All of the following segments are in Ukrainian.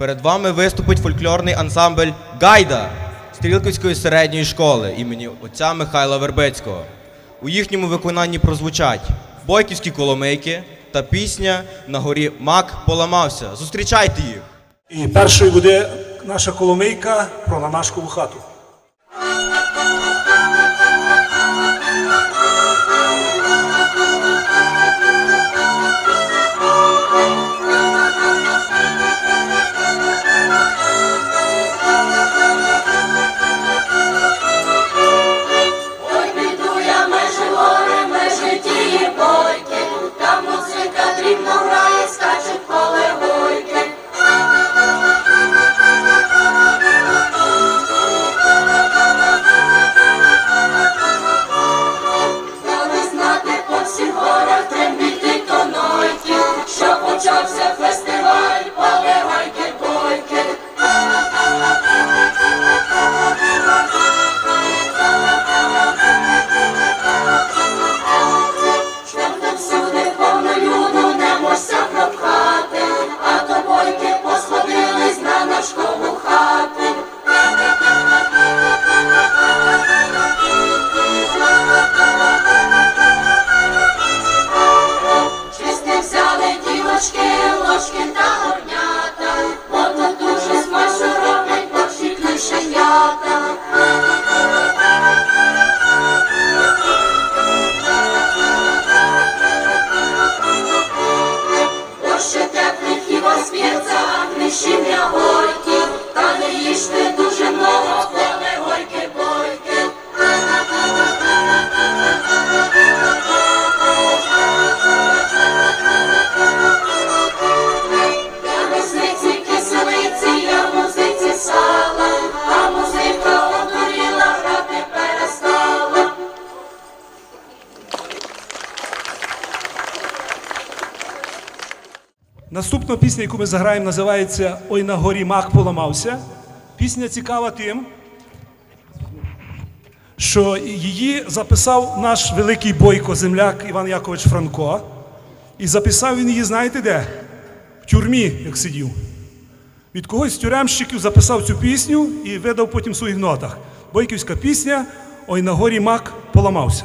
Перед вами виступить фольклорний ансамбль Гайда Стрілківської середньої школи імені отця Михайла Вербицького. У їхньому виконанні прозвучать бойківські коломийки та пісня На горі Мак поламався. Зустрічайте їх! І першою буде наша коломийка про Нанашкову хату. А клишів Наступна пісня, яку ми заграємо, називається Ой на горі мак поламався. Пісня цікава тим, що її записав наш великий бойко земляк Іван Якович Франко. І записав він її, знаєте де? В тюрмі, як сидів. Від когось з тюремщиків записав цю пісню і видав потім в своїх нотах. Бойківська пісня Ой на горі мак поламався.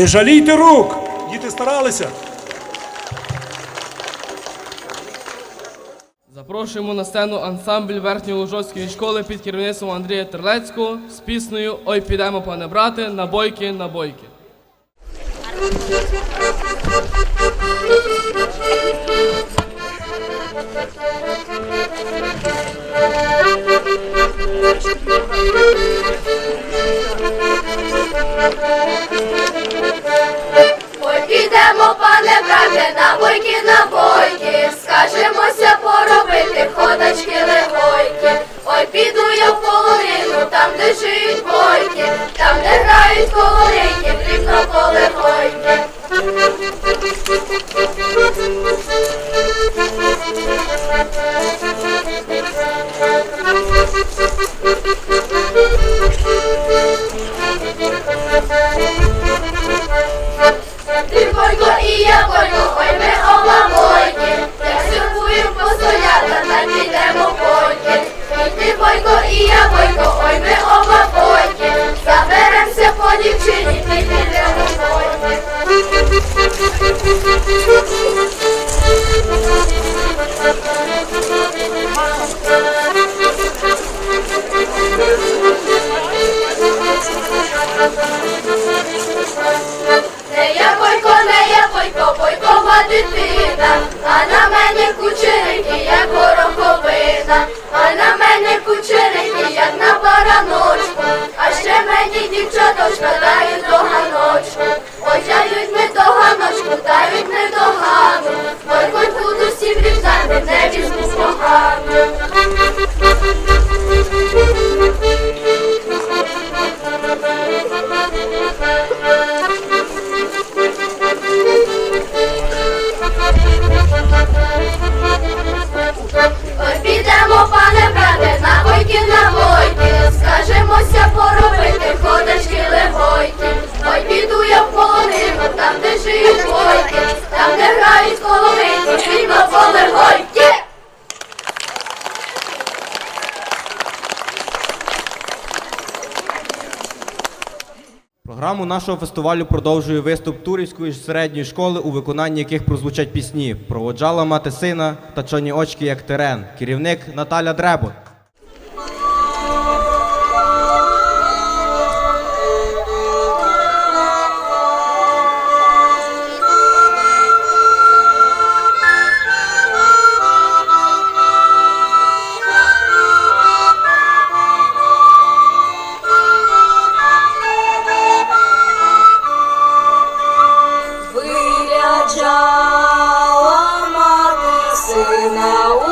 Не жалійте рук! Діти старалися. Запрошуємо на сцену ансамбль верхньоложоцької школи під керівництвом Андрія Терлецького з піснею Ой підемо, пане брате, на бойки, на бойки. Кучерики, як гороховина, а на мене кучерики, як на бараночку, а ще мені дівчаточка дають доганочку. Ой, дають ми доганочку, дають ми догану, ой, хоч буду всім рівняти, не візьму погано. Ой, легойки. Програму нашого фестивалю продовжує виступ Турівської середньої школи, у виконанні яких прозвучать пісні Проводжала мати сина та чорні очки як терен. Керівник Наталя Дребот. сина.